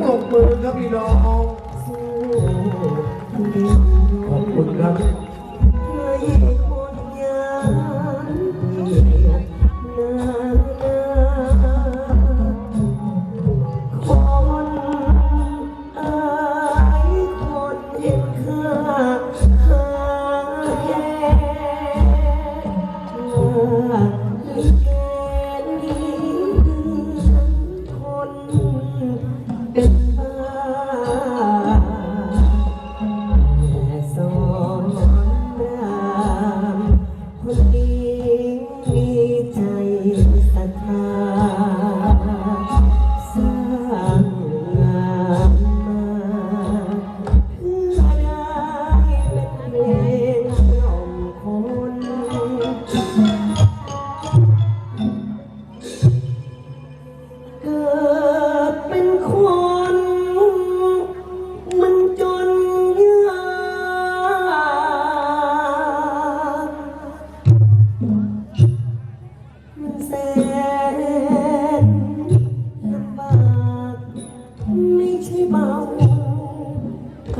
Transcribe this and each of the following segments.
ปรบมือครับพี่น้อง เป็นบ้าแต่สอนรามคนดีมีใจศรัทธาสร้างงานมาเพื่อได้เป็นเพลงกล่อมคน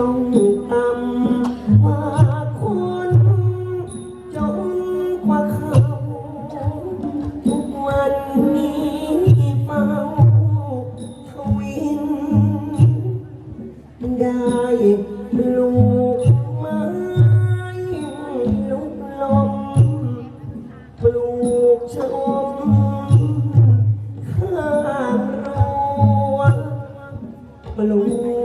ต้องต่ำกว่าคนจนกว่าเขาทุกวันนี้เฝ้าทวิน ได้ปลูกไม้ลุกลมปลูกชะอมข้างรั้วปลูก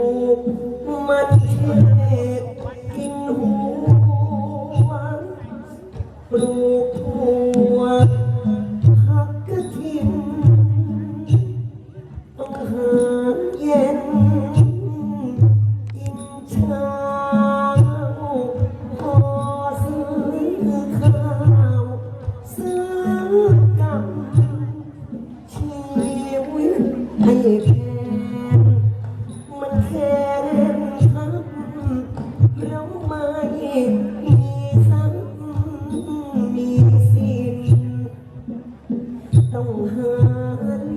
ให้แพงมันแค้นครับเราไม่มีทรัพย์มีสินต้องหา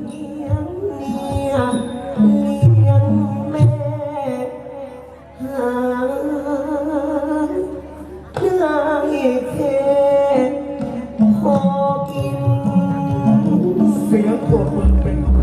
เลี้ยงเมียเลี้ยงแม่หาได้แค่พอกิน เสียงปรบมือเป็น